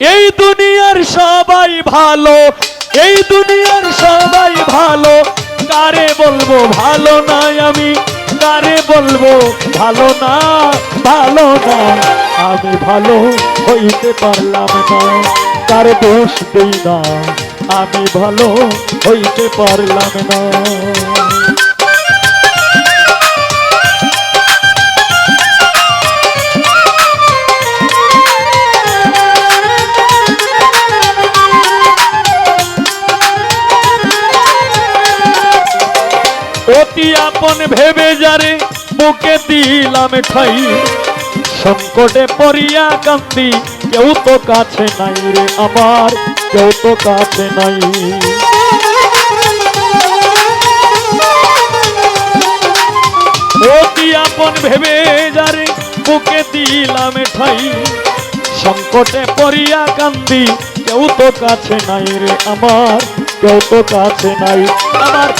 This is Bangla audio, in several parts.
এই দুনিয়ার সবাই ভালো, এই দুনিয়ার সবাই ভালো। কারে বলব ভালো নাই আমি? কারে বলব ভালো না? ভালো না। আমি ভালো হইতে পারলাম না। কার দোষ দিই না? আমি ভালো হইতে পারলাম না। আপন ভেবে যারে বুকে দিলাম ঠাই। সংকটে পড়িয়া কান্দি, কেউ তো কাছে নাই রে আমার, কেউ তো কাছে নাই। অতি আপন ভেবে যারে বুকে দিলাম ঠাই। সংকটে পড়িয়া কান্দি, কেউ তো কাছে নাই রে আমার, কেউ তো কাছে নাই। আমার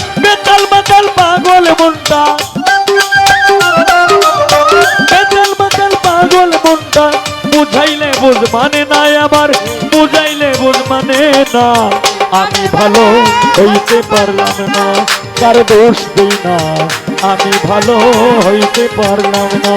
মানে নাই আমার বুঝাইলে বোন মানে না। আমি ভালো হইতে পারলাম না, কার দোষ দিই না। আমি ভালো হইতে পারলাম না।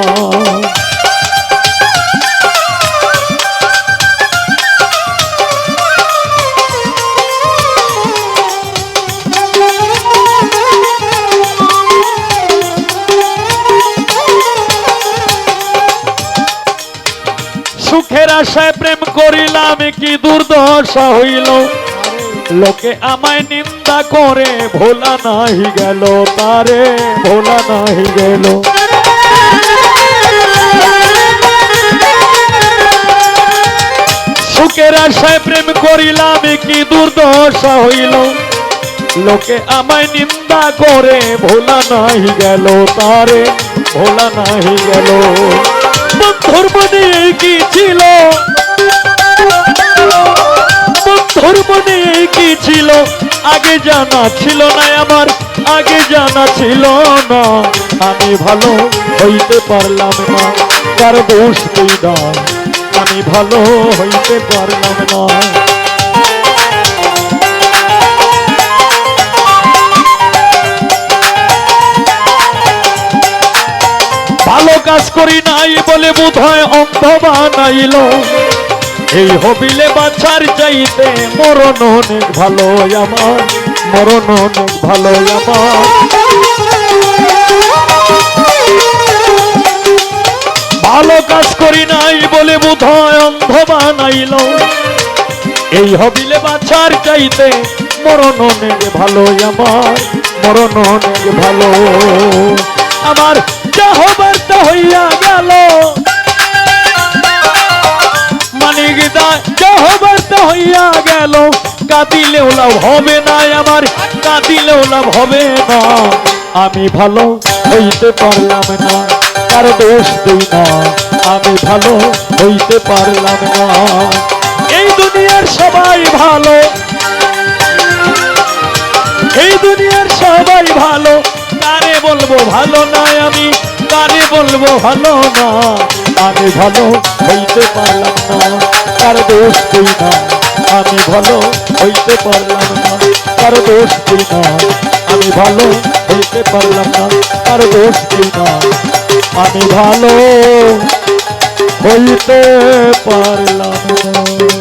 সুখের আশায় প্রেম করিলাম, কি দুর্দশা হইল। লোকে আমায় নিন্দা করে, ভোলা নাহি গেল তারে, ভোলা নাহি গেল। সুখের আশায় প্রেম করিলাম, কি দুর্দশা হইল। লোকে আমায় নিন্দা করে, ভোলা নাহি গেল তারে, ভোলা নাহি গেল। বন্ধুর মনে কি ছিল বন্ধুর মনে কি ছিল? আগে জানা ছিল না আমার, আগে জানা ছিল না। আমি ভালো হইতে পারলাম না, কার দোষ না। আমি ভালো হইতে পারলাম না। ভালো কাজ করি নাই বলে বোধ হয় অন্ধ এই হবিলে বাছার চাইতে মরণ অনেক ভালো আমার, মরণ অনেক ভালো আমার। ভালো কাজ করি নাই বলে বোধ হয় অন্ধ এই হবিলে বাছার চাইতে মরণ অনেক ভালো আমার, মরণ অনেক ভালো। আমার যা হবার তা হইয়া গেল। মানিক দা, যা হবার তা হইয়া গেল। কাঁদিলেও লাভ হবে না আমার, কাঁদিলেও লাভ হবে না। আমি ভালো হইতে পারলাম না কার দোষ দিই না। আমি ভালো হইতে পারলাম না। এই দুনিয়ার সবাই ভালো। এই দুনিয়ার সবাই ভালো। কারে বলব ভালো না আমি? কারে বলব ভালো না, আমি ভালো হইতে পারলাম না, কার দোষ দিই না, আমি ভালো হইতে পারলাম না, কার দোষ দিই না, আমি ভালো হইতে পারলাম না, কার দোষ দিই না, আমি ভালো হইতে পারলাম না।